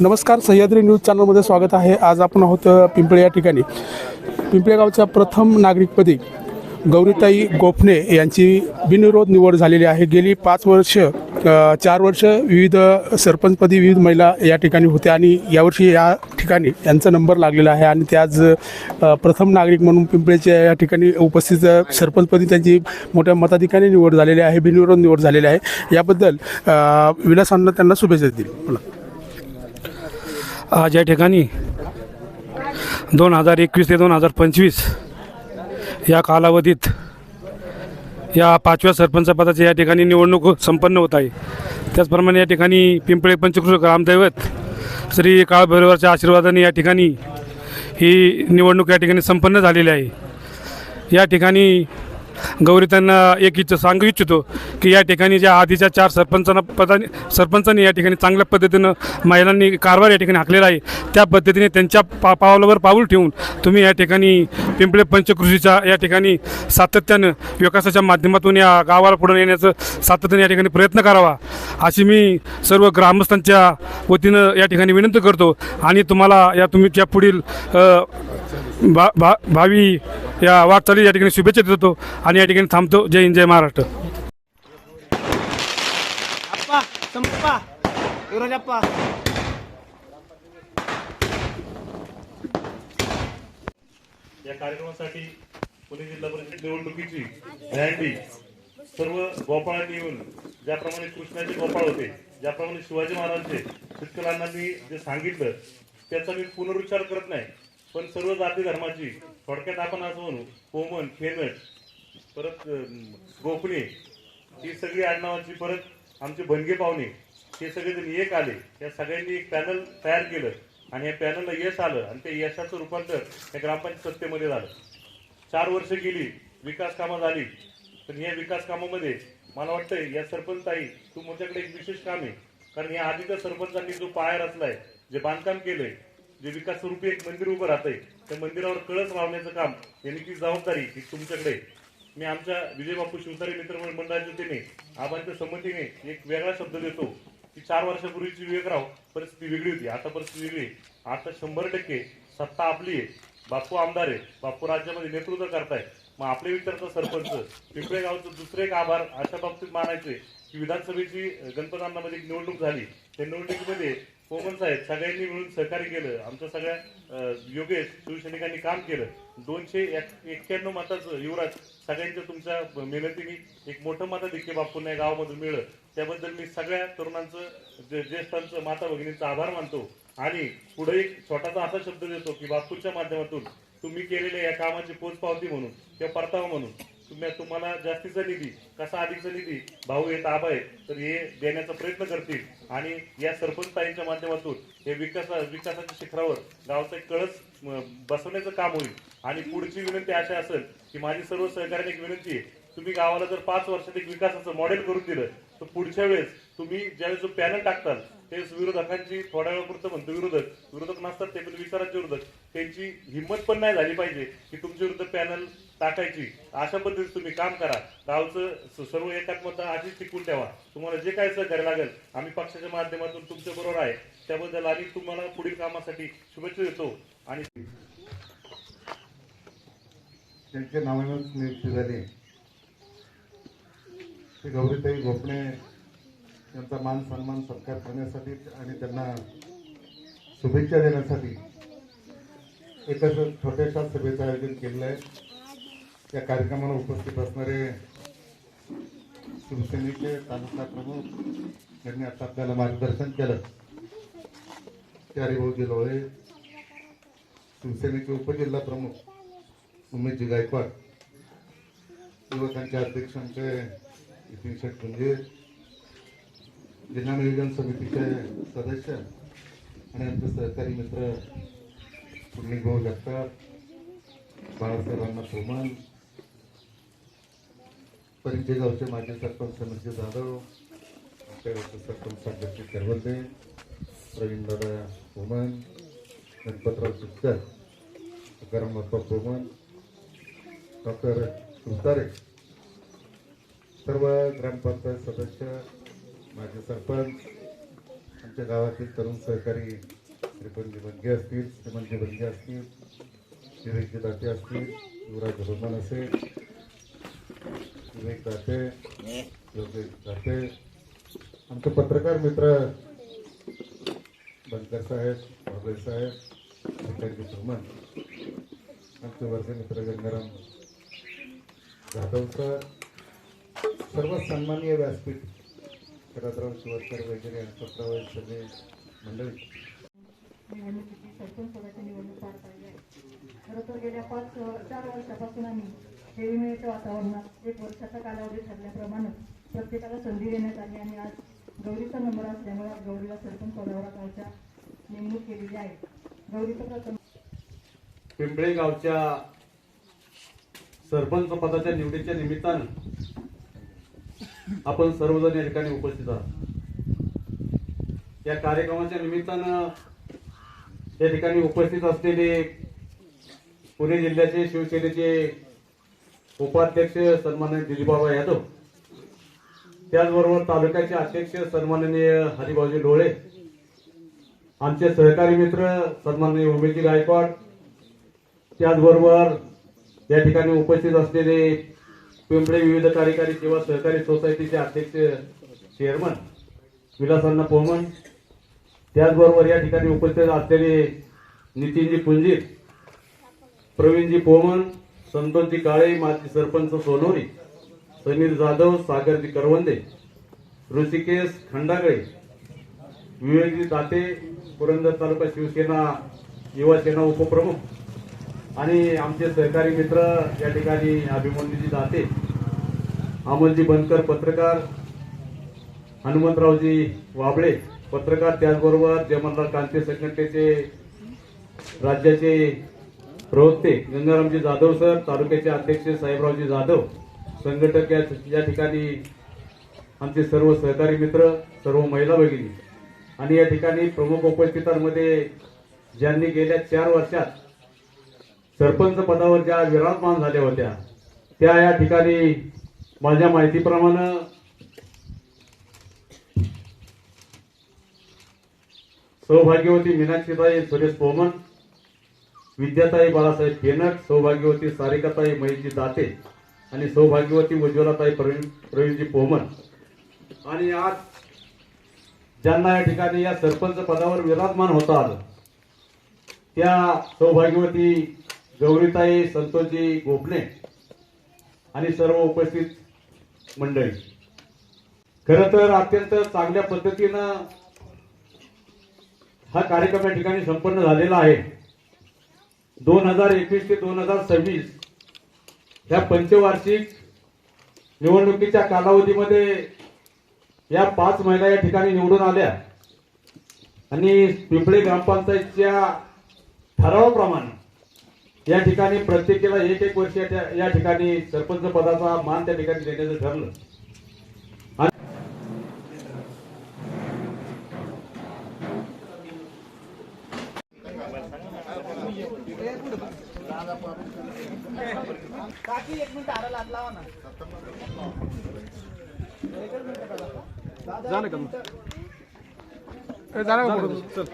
नमस्कार सह्याद्री न्यूज चॅनलमध्ये स्वागत आहे. आज आपण आहोत पिंपळे या ठिकाणी. पिंपळे गावच्या प्रथम नागरिकपदी गौरीताई गोफणे यांची बिनविरोध निवड झालेली आहे. गेली पाच वर्ष चार वर्ष विविध सरपंचपदी विविध महिला या ठिकाणी होत्या आणि यावर्षी या ठिकाणी यांचा नंबर लागलेला आहे आणि ते आज प्रथम नागरिक म्हणून पिंपळेच्या या ठिकाणी उपस्थित सरपंचपदी त्यांची मोठ्या मताधिकाने निवड झालेली आहे बिनविरोध निवड झालेली आहे. याबद्दल विलासांना त्यांना शुभेच्छा देतील. म्हणा आज या ठिकाणी दोन हजार एकवीस ते दोन हजार पंचवीस या कालावधीत या पाचव्या सरपंच पदाची या ठिकाणी निवडणूक संपन्न होत आहे. त्याचप्रमाणे या ठिकाणी पिंपळे पंचकृष ग्रामदैवत श्री काळभैरवाच्या आशीर्वादाने या ठिकाणी ही निवडणूक या ठिकाणी संपन्न झालेली आहे. या ठिकाणी गौरी त्यांना एक इच्छा सांगू इच्छितो की या ठिकाणी ज्या आधीच्या चार सरपंचांना पदाने सरपंचांनी या ठिकाणी चांगल्या पद्धतीनं महिलांनी कारभार या ठिकाणी हाकलेला आहे. त्या पद्धतीने त्यांच्या पा पावलावर पाऊल ठेवून तुम्ही या ठिकाणी पिंपळे पंचकृषीच्या या ठिकाणी सातत्यानं विकासाच्या माध्यमातून या गावाला पुढे येण्याचं सातत्याने या ठिकाणी प्रयत्न करावा. अशी मी सर्व ग्रामस्थांच्या वतीनं या ठिकाणी विनंती करतो. आणि तुम्हाला या तुमच्या पुढील भा भा भावी या वाटचाली या ठिकाणी शुभेच्छा देतो आणि या ठिकाणी थांबतो. जय हिंद जय महाराष्ट्र. या कार्यक्रमासाठी पुणे जिल्हा परिषद निवडणुकीची रॅली सर्व गोपाळांनी येऊन ज्याप्रमाणे कृष्णाचे गोपाळ होते ज्याप्रमाणे शिवाजी महाराजांचे शेतकऱ्यांना मी जे सांगितलं त्याचा मी पुनरुच्चार करत नाही. पण सर्व जाती धर्माची थोडक्यात आपण असं म्हणू कोमन खेमट परत अं, ही सगळी आडनावाची परत आमचे भनगे पाहुणे हे सगळेजण एक आले. या सगळ्यांनी एक पॅनल तयार केलं आणि या पॅनलला यश आलं आणि ते यशाचं रूपांतर या ग्रामपंचायत सत्तेमध्ये झालं. चार वर्ष गेली विकास कामं झाली पण या विकास कामामध्ये मला वाटतंय या सरपंचताई तुमच्याकडे एक विशेष काम आहे. कारण या आधीच्या सरपंचांनी जो पाया रचलाय जे बांधकाम केलंय जे विकास स्वरूपी एक मंदिर उभं राहतंय त्या मंदिरावर कळस लावण्याचं काम यांनी ती जबाबदारी ही तुमच्याकडे मी आमच्या विजय बापू शिवतारे मित्र मंडळाच्या वतीने आबांच्या संमतीने एक वेगळा शब्द देतो. की चार वर्षापूर्वीची विवेकराव परिस्थिती वेगळी होती. आता परिस्थिती वेगळी आहे. आता शंभर टक्के सत्ता आपली आहे. बापू आमदार आहे. बापू राज्यामध्ये नेतृत्व करताय. मग आपले विचारचा सरपंच. पिंपळे गावचं दुसरे एक आभार अशा बाबतीत मानायचे की विधानसभेची गणपतांनामध्ये एक निवडणूक झाली. त्या निवडणुकीमध्ये कोमन साहेब सगळ्यांनी मिळून सहकार्य केलं. आमच्या सगळ्या योगेश शिवसैनिकांनी काम केलं. दोनशे एक- एक्क्याण्णव मताचं युवराज सगळ्यांच्या तुमच्या मेहनतीने एक मोठं मताधिक्य बापूंना या गावामधून मिळलं. त्याबद्दल मी सगळ्या तरुणांचं जे- ज्येष्ठांचं माता भगिनींचा आभार मानतो. आणि पुढे एक छोटासा असा शब्द देतो की बापूच्या माध्यमातून तुम्ही केलेल्या या कामाची पोचपावती म्हणून किंवा परतावा म्हणून तुम्ही तुम्हाला जास्तीचा निधी कसा अधिकचा निधी भाऊ येत आबा आहे तर हे देण्याचा प्रयत्न करतील. आणि या सरपंच ताईंच्या माध्यमातून हे विकास विकासाच्या शिखरावर गावचा एक कळस बसवण्याचं काम होईल. आणि पुढची विनंती अशी असेल की माझी सर्व सहकार्याने एक विनंती आहे तुम्ही गावाला जर पाच वर्षात एक विकासाचं मॉडेल करून दिलं तर पुढच्या वेळेस तुम्ही ज्यावेळेस जो पॅनल टाकताल ते विरोधकांची थोड्या वेळापुरतं म्हणतो विरोधक. विरोधक नसतात ते पण विचारांचे विरोधक. त्यांची हिंमत पण नाही झाली पाहिजे की तुमच्या विरुद्ध पॅनल टाकायची अशा पद्धतीने तुम्ही काम करा. गावचं स- सर्व एकात्मता आधीच टिकून ठेवा. तुम्हाला जे काय सहकार्य लागेल आम्ही पक्षाच्या माध्यमातून तुमच्या बरोबर आहे. त्याबद्दल आणि तुम्हाला पुढील कामासाठी शुभेच्छा देतो. आणि त्यांच्या नावानं नियुक्ती झाली ते गौरीताई गोपणे यांचा मान सन्मान सत्कार करण्यासाठी आणि त्यांना शुभेच्छा देण्यासाठी एका छोट्याशा सभेचं आयोजन केलेलं आहे. त्या कार्यक्रमाला उपस्थित असणारे शिवसेनेचे तालुका प्रमुख यांनी आता आपल्याला मार्गदर्शन केलं. ते हरिभाऊजी लोळे शिवसेनेचे उपजिल्हा प्रमुख उमेशजी गायकवाड युवकांचे अध्यक्ष आमचे नितीन शेटपुंजे जिल्हा नियोजन समितीचे सदस्य आणि आमचे सहकारी मित्र पुण्य भाऊ जगताप बाळासाहेबांना सोमन परिचय गावचे माजी सरपंच समिती जाधव आमच्या गावचे सरपंच अध्यक्ष करवंदे प्रवीणदादा बोमन गणपतराव चितकर तुकाराम बाप्पा बोमन डॉक्टर तुतारे सर्व ग्रामपंचायत सदस्य माजी सरपंच आमच्या गावातील तरुण सहकारी श्रीपंजी बंगे असतील श्रीमंजी बंगे असतील विवेकजी दाते असतील युवराज रोमन असेल दाते योगेश दाते आमचे पत्रकार मित्र बनकर साहेब बाबळे साहेब सुमन आमचे वर्ग मित्र गंगाराम। जाधव सर। सर्व सन्माननीय व्यासपीठ। शरदराव शिवस्कर वगैरे अशोकराव सगळे मंडळी निवडणुकीची सरपंच पदाची निवडणूक पार पाडली आहे. खरं तर गेल्या पाच चार वर्षापासून आम्ही हेविमेच्या वातावरणात एक वर्षाचा कालावधी ठरल्याप्रमाणे प्रत्येकाला संधी देण्यात आली आणि आज गौरीचा नंबर असल्यामुळे आज गौरीला सरपंच पदावरकाळच्या नेमणूक केलेली आहे. गौरीचं प्रथम पिंपळे गावच्या सरपंच पदाच्या निवडीच्या निमित्तानं आपण सर्वजण या ठिकाणी उपस्थित आहात. या कार्यक्रमाच्या निमित्तानं या ठिकाणी उपस्थित असलेले पुणे जिल्ह्याचे शिवसेनेचे उपाध्यक्ष सन्माननीय दिलीपबाबा यादव त्याचबरोबर तालुक्याचे अध्यक्ष सन्माननीय हरिभाऊजी डोळे आमचे सहकारी मित्र सन्माननीय उमेशजी गायकवाड त्याचबरोबर या ठिकाणी उपस्थित असलेले पिंपळे विविध कार्यकारी किंवा सहकारी सोसायटीचे अध्यक्ष चेअरमन विलासांना पोमन त्याचबरोबर या ठिकाणी उपस्थित असलेले नितीनजी पुंजीर प्रवीणजी पोमन संतोषजी काळे माजी सरपंच सोनोरी समीर जाधव सागरजी करवंदे ऋषिकेश खंडागळे विवेकजी दाते पुरंदर तालुका शिवसेना युवा सेना उपप्रमुख आणि आमचे सहकारी मित्र या ठिकाणी अभिमन्यूजी दाते अमोलजी बनकर पत्रकार हनुमंतरावजी वाबळे पत्रकार त्याचबरोबर जयमनराव कांते संघटनेचे राज्याचे प्रवक्ते गंगारामजी जाधव सर तालुक्याचे अध्यक्ष साहेबरावजी जाधव संघटक या ठिकाणी आमचे सर्व सहकारी मित्र सर्व महिला भगिनी. आणि या ठिकाणी प्रमुख उपस्थितांमध्ये ज्यांनी गेल्या चार वर्षात सरपंच पदावर ज्या विराजमान झाल्या होत्या त्या या ठिकाणी माझ्या माहितीप्रमाणे सौभाग्यवती मीनाक्षीताई सुरेश पोमन विद्याताई बाळासाहेब फेनक सौभाग्यवती सारिकाताई महेशजी दाते आणि सौभाग्यवती उज्ज्वलाताई प्रवीण प्रवीणजी पोमन. आणि आज ज्यांना या ठिकाणी या सरपंच पदावर विराजमान होता आलं त्या सौभाग्यवती गौरीताई संतोषजी गोपणे आणि सर्व उपस्थित मंडळी. खर तर अत्यंत चांगल्या पद्धतीनं हा कार्यक्रम या ठिकाणी संपन्न झालेला आहे. दोन हजार एकवीस ते दोन हजार सव्वीस या पंचवार्षिक निवडणुकीच्या कालावधीमध्ये या पाच महिला या ठिकाणी निवडून आल्या. आणि पिंपळे ग्रामपंचायतच्या ठरावाप्रमाणे या ठिकाणी प्रत्येकीला एक एक वर्ष त्या- या ठिकाणी सरपंच पदाचा मान त्या ठिकाणी देण्याचं ठरलं. झालं का मग? झालं का? चल